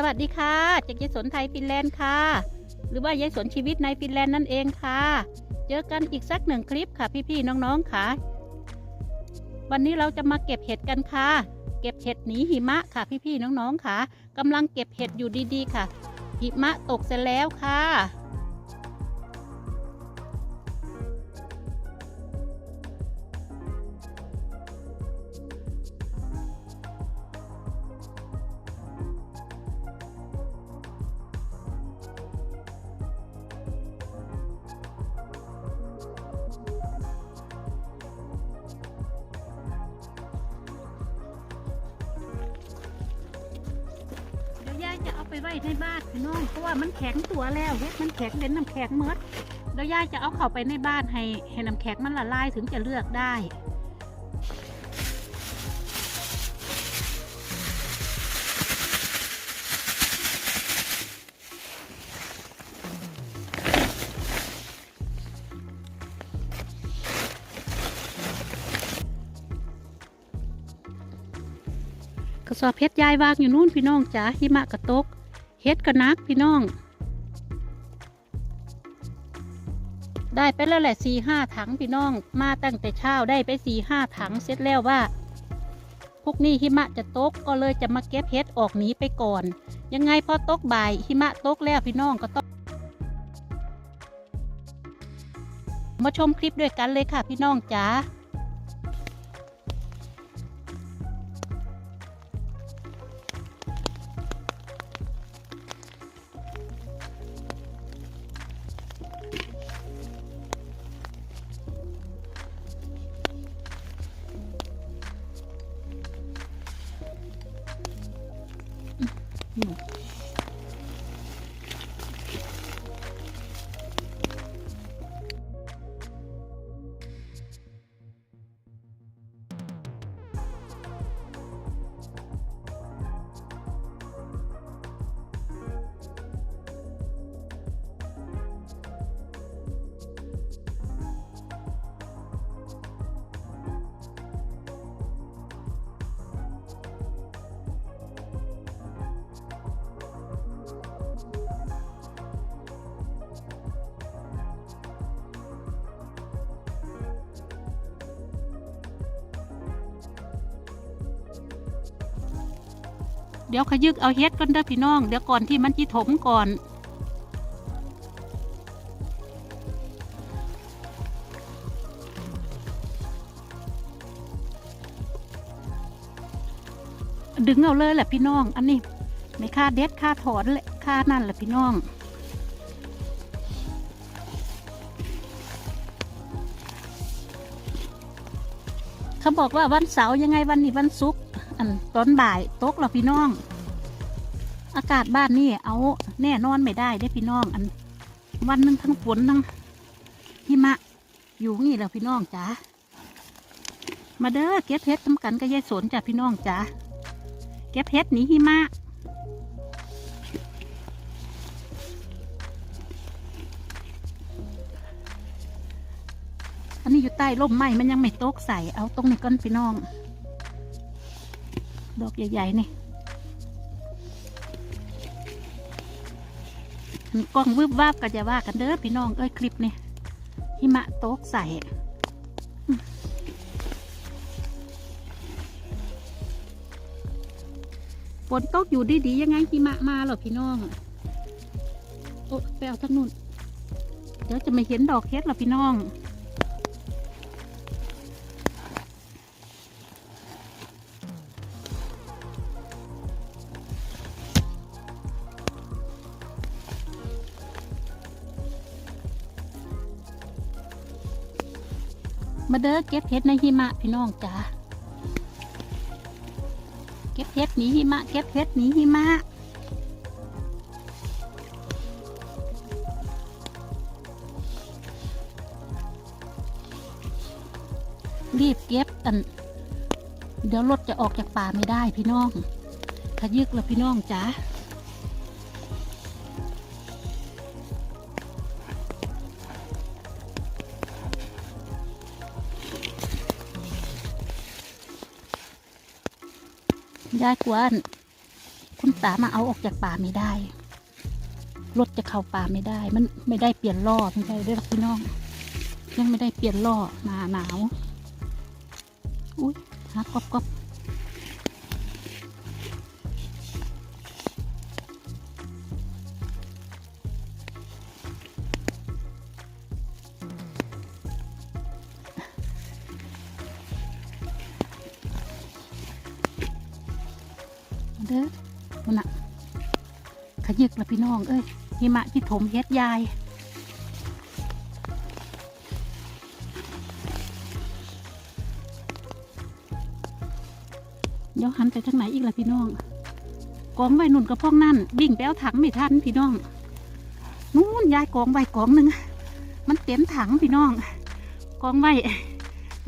สวัสดีค่ะ จากยายสนไทยฟินแลนด์ค่ะ หรือว่ายายสนชีวิตในฟินแลนด์นั่นเองค่ะ เจอกันอีกสักหนึ่งคลิปค่ะพี่ๆน้องๆค่ะ วันนี้เราจะมาเก็บเห็ดกันค่ะ เก็บเห็ดหนีหิมะค่ะพี่ๆน้องๆค่ะกำลังเก็บเห็ดอยู่ดีๆค่ะ หิมะตกเสร็จแล้วค่ะ ไปไว้ในบ้านพี่น้องเพราะว่ามันแข็งตัวแล้วเฮ็ดมันแข็งเป็นน้ำแข็งเมดเดี๋ยวยายจะเอาเข้าไปในบ้านให้ให้น้ำแข็งมันละลายถึงจะเลือกได้กระสอบเพชรยายวางอยู่นู่นพี่น้องจ๋าหิมะกระตก เฮ็ดกระนักพี่น้อง ได้ไปแล้วแหละสี่ห้าถังพี่น้อง มาตั้งแต่เช้าได้ไปสี่ห้าถังเสร็จแล้วว่า พวกนี้หิมะจะตกก็เลยจะมาเก็บเฮ็ดออกหนีไปก่อน ยังไงพอตกบ่ายหิมะตกแล้วพี่น้องก็ต้องมาชมคลิปด้วยกันเลยค่ะพี่น้องจ๋า No. เดี๋ยวขยึกเอาเฮ็ดก่อนเด้อพี่น้อง เดี๋ยวก่อนที่มันจิถมก่อน ดึงเอาเลยแหละพี่น้อง อันนี้ไม่ค่าเด็ดค่าถอนแหละค่านั่นแหละพี่น้องเขาบอกว่าวันเสาร์ยังไงวันนี้วันศุกร์ อันตอนบ่ายตกแล้วพี่น้อง อากาศบ้านนี่เอาแน่นอนไม่ได้ได้พี่น้อง อัน วันนึงทั้งฝนทั้งหิมะ อยู่งี้แล้วพี่น้องจ๋ามาเด้อเก็บเพชรทำกันกับยายสนจ้ะพี่น้องจ๋าเก็บเพชรหนีหิมะอันนี้อยู่ใต้ร่มไม้มันยังไม่ตกใส่เอาตรงนี้ก่อนพี่น้อง ดอกใหญ่ๆนี่กล้องวืบวาบก็จะว่ากันเด้อพี่น้องเอ้ยคลิปนี่หิมะตกใส่ฝนตกอยู่ดีๆยังไงหิมะมาเหรอพี่น้องโอ้ไปเอาทางนู้นเดี๋ยวจะไม่เห็นดอกเฮ็ดหรอพี่น้อง มาเด้อเก็บเห็ดในหิมะพี่น้องจ๋าเก็บเห็ดหนีหิมะ เก็บเห็ดหนีหิมะรีบเก็บอัน เดี๋ยวรถจะออกจากป่าไม่ได้พี่น้องขยึกแล้วพี่น้องจ๋า ยายกวนคุณตามาเอาออกจากป่าไม่ได้ รถจะเข้าป่าไม่ได้ มันไม่ได้เปลี่ยนล้อไม่ได้เด้อพี่น้อง ยังไม่ได้เปลี่ยนล้อหนาหนาว อุ้ยหากอบกอบ ยึกละพี่น้อง เอ้ยหิมะที่ถมเฮ็ดยาย เดี๋ยวหันไปทางไหนอีกละพี่น้อง กองไว้นุ่นกับพ่องนั่นวิ่งไปเอาถังไม่ทันพี่น้อง นู่นยายกองไว้กองหนึ่ง มันเต็มถังพี่น้อง กองไว้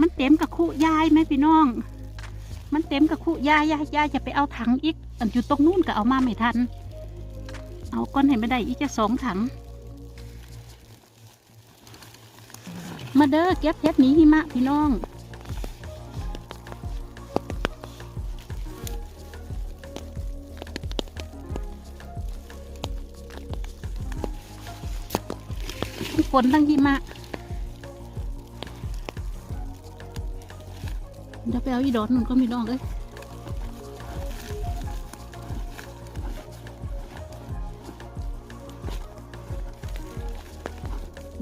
มันเต็มกับคู่ยายไหมพี่น้อง มันเต็มกับคู่ยายยายยายจะไปเอาถังอีก อันอยู่ตรงนู่นก็เอามาไม่ทัน เอาก้อนให้ไม่ได้อีกจะสองถัง มาเด้อเก็บเพชรหนีหิมะพี่น้องฝนทั้งหิมะ เดี๋ยวไปเอาอีดอนนุ่นก็มีน้องเอ้ย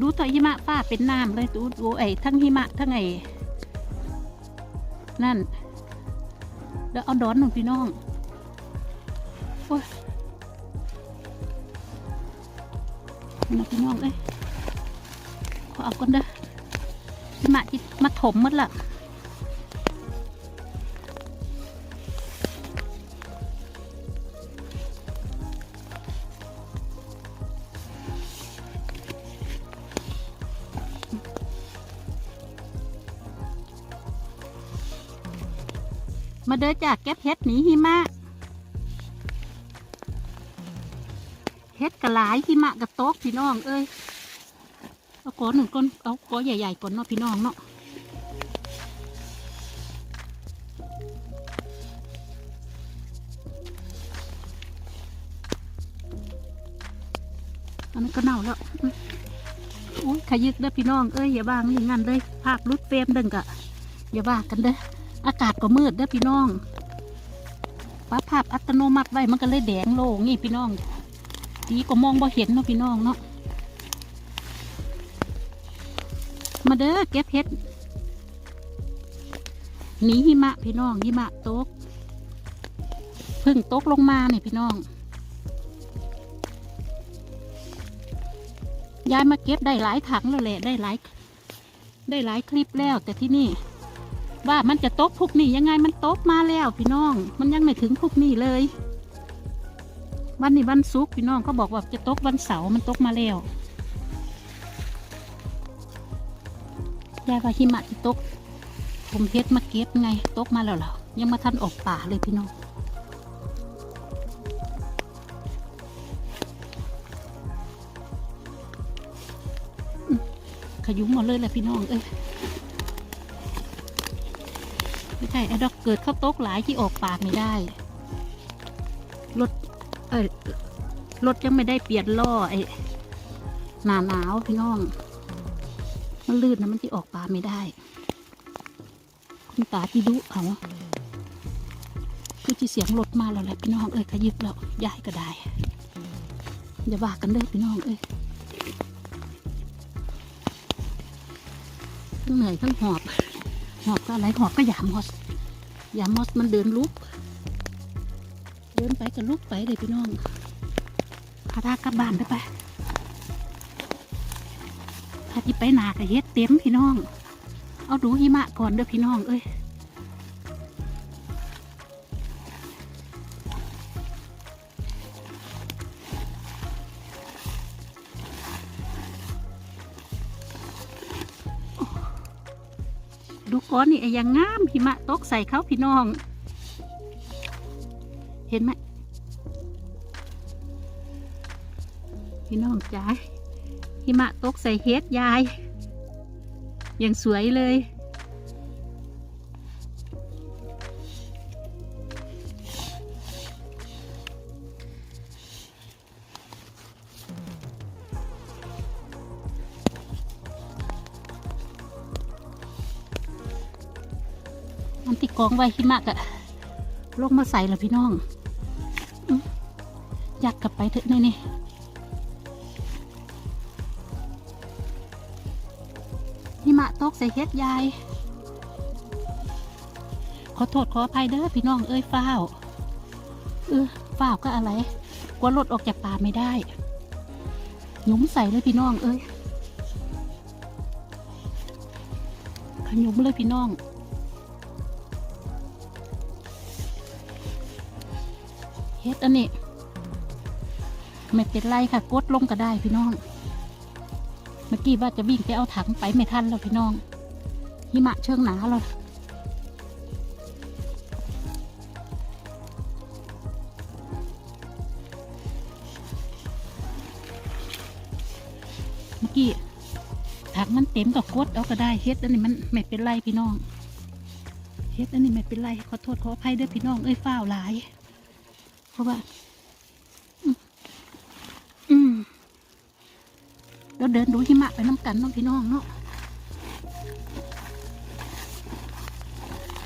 ดูตัวหิมะป้าเป็นน้ำเลยดูดูไอ้ทั้งหิมะทั้งไอ้นั่นเดี๋ยวเอาดอนนุ่นพี่น้องโอ้ยนะพี่น้องเอ้ยขอเอาก่อนเด้อหิมะที่มาถมหมดละ มาเด้อจากเก็บเห็ดหนีหิมะเฮ็ดกระหลายหิมะกระโตกพี่น้อง เอ้ยเอาก้อนหนึ่งก้อนเอาก้อนใหญ่ๆก่อนเนาะพี่น้องเนาะอันนั้นก็เน่าแล้วอุ้ยขยึกเด้อพี่น้องเอ้ยอย่าบ้างอย่างนั้นเลยภาพรุดเฟรมเดึงกะอย่าว่ากันเด้อ อากาศก็มืดเด้อพี่น้องปรับภาพอัตโนมัติไว้มันก็เลยแดงโล่งนี่พี่น้องดีก็มองบ่เห็นเนาะพี่น้องเนาะมาเด้อเก็บเห็ดหนีหิมะพี่น้องหิมะตกเพึ่งตกลงมาเนี่ยพี่น้องยายมาเก็บได้หลายถังแล้วแหละได้หลายได้หลายคลิปแล้วแต่ที่นี่ ว่ามันจะตกพวกนี้ยังไงมันตกมาแล้วพี่น้อง มันยังไม่ถึงพวกนี้เลย วันนี้วันศุกร์พี่น้องก็บอกว่าจะตกวันเสาร์มันตกมาแล้วยายว่าหิมะที่ตก ผมเพชรมาเก็บไงตกมาแล้วเหรอยังมาทันออกป่าเลยพี่น้องขยุ้มหมดเลยแหละพี่น้องเอ้ย ไม่ใช่ไอ้ดอกเกิดเข้าตกหลายที่ออกปากไม่ได้รถเอ้ยรถยังไม่ได้เปลี่ยนล้อไอ้หนาหนาวพี่น้อง มันลื่นนะมันที่ออกปลาไม่ได้ คุณตาที่ดุเอาคือที่เสียงรถมาแล้วแหละพี่น้องเอ้ยขยิบแล้วย้ายก็ได้อย่าว่ากันเด้อพี่น้องเอ้ยทั้งเหนื่อยทั้งหอบ หอบก็อะไรหอบก็ยามอสยามอสมันเดินลุก เดินไปก็ลุกไปเลยพี่น้องพาดากลับบ้านไปไปถ้าที่ไปหนาก็เฮ็ดเต็มพี่น้อง เอาดูหิมะก่อนเด้อพี่น้องเอ้ย อนนี่ไอ้ยังงามหิมะตกใส่เขาพี่น้อง เห็นไหมพี่น้องจ้าหิมะตกใส่เฮ็ดยาย ยังสวยเลย กองไว้หิมะกะลงมาใส่ละพี่น้องอยัดกลับไปเถอะนี่นี่หิมะตกใส่เฮ็ดยายขอโทษขออภัยเด้อพี่น้องเอ้ยฝ้าวเออฝ้าวก็อะไรกลัวรถออกจากป่าไม่ได้หยุมใส่เลยพี่น้องเอ้ยขยุมเลยพี่น้อง อันนี้ ไม่เป็นไรค่ะกดลงก็ได้พี่น้อง เมื่อกี้ว่าจะวิ่งไปเอาถังไปไม่ทันแล้วพี่น้อง หิมะเชิงหนาแล้วเมื่อกี้ถังมันเต็มกับกดเอาก็ได้เฮ็ดอันนี้มันไม่เป็นไรพี่น้องเฮ็ดอันนี้ไม่เป็นไรขอโทษขออภัยด้อพี่น้องเอ้ยฝ้าวหลาย เพราะว่าอืมเราเดินดูหิมะไปน้ำกันน้องพี่น้องเนาะ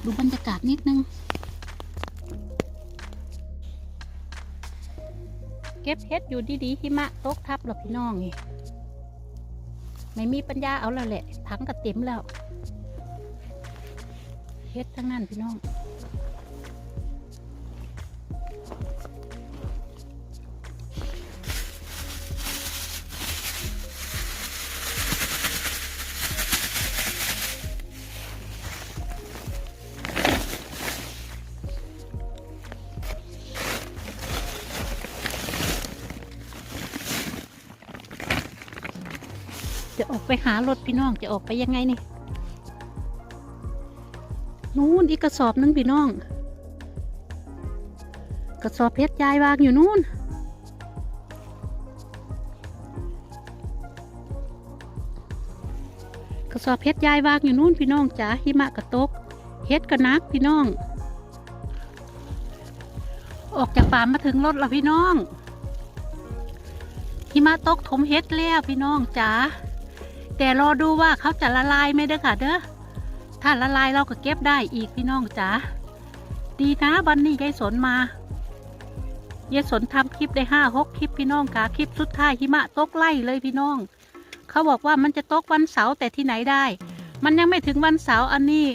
ดูบรรยากาศนิดนึง เก็บเฮ็ดอยู่ดีๆหิมะตกทับหรอพี่น้องนี่ไม่มีปัญญาเอาแล้วแหละ ถังก็เต็มแล้วเฮ็ดทั้งนั้นพี่น้อง ไปหารถพี่น้องจะออกไปยังไงนี่นู้นอีกกระสอบนึงพี่น้อง กระสอบเพชรยายวางอยู่นู้นกระสอบเพชรยายวางอยู่นู้นพี่น้องจ๋าหิมะกระตกเฮ็ดกระนักพี่น้อง ออกจากป่ามาถึงรถแล้วพี่น้องหิมะตกถมเฮ็ดแล้วพี่น้องจ๋า แต่รอดูว่าเขาจะละลายไหมเด้อค่ะเด้อถ้าละลายเราก็เก็บได้อีกพี่น้องจ๋าดีนะวันนี้ยายสนมายายสนทำคลิปได้ห้าหกคลิปพี่น้องค่ะคลิปสุดท้ายหิมะตกไล่เลยพี่น้อง เขาบอกว่ามันจะตกวันเสาร์แต่ที่ไหนได้ มันยังไม่ถึงวันเสาร์อันนี้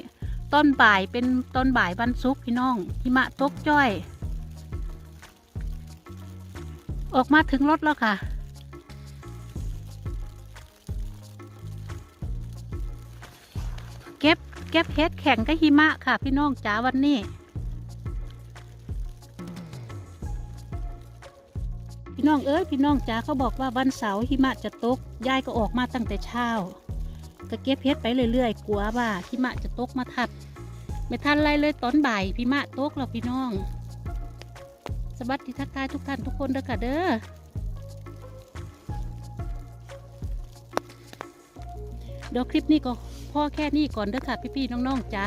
ต้นบ่ายเป็นต้นบ่ายวันศุกร์พี่น้องหิมะตกจ้อย ออกมาถึงรถแล้วค่ะ เก็บเก็บเฮ็ดแข่งกับหิมะค่ะ พี่น้องจ๋าวันนี้พี่น้องเอ้ยพี่น้องจ๋าเขาบอกว่าวันเสาร์หิมะจะตกยายก็ออกมาตั้งแต่เช้า ก็เก็บเฮ็ดไปเรื่อยๆกลัวว่าหิมะจะตกมาทัดไม่ทันไรเลยตอนบ่ายหิมะตกแล้วพี่น้อง สวัสดีทักทายทุกท่านทุกคนเด้อค่ะเด้อเดี๋ยวคลิปนี้ก็ พ่อแค่นี้ก่อนเด้อค่ะพี่ๆน้องๆจ๋า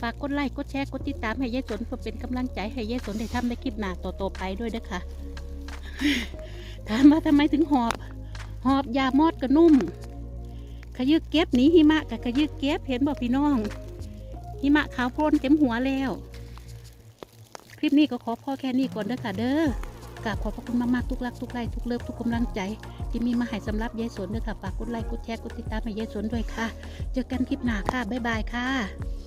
ฝากกดไลค์กดแชร์กดติดตามให้ยายสนเพื่อเป็นกำลังใจให้ยายสนได้ทำในคลิปหน้าต่อๆไปด้วยเด้อค่ะถามว่าทำไมถึงหอบ หอบยามอดกระนุ่ม ขยึกเก็บหนีหิมะกับขยึกเก็บเห็นบอกพี่น้อง หิมะขาวโพลนเต็มหัวแล้ว คลิปนี้ก็ขอพ่อแค่นี้ก่อนเด้อค่ะเด้อ กราบขอบพระคุณมากๆทุกรักทุกไลค์ทุกเลิฟทุกกำลังใจ ที่มีมาให้สำหรับยายสนด้วยค่ะฝากกดไลค์กดแชร์กดติดตามให้ยายสนด้วยค่ะ เจอกันคลิปหน้าค่ะบ๊ายบายค่ะ